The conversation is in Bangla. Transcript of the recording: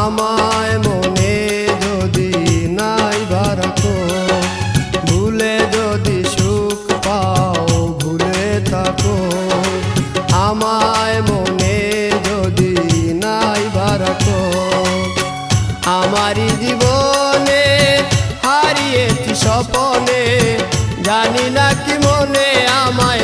আমায় মনে যদি নাই বা ভুলে যদি সুখ পাও, ভুলে থাকো। আমায় মনে যদি নাই বা রাখো জীবনে হারিয়েছি স্বপনে। জানি না কি মনে আমায়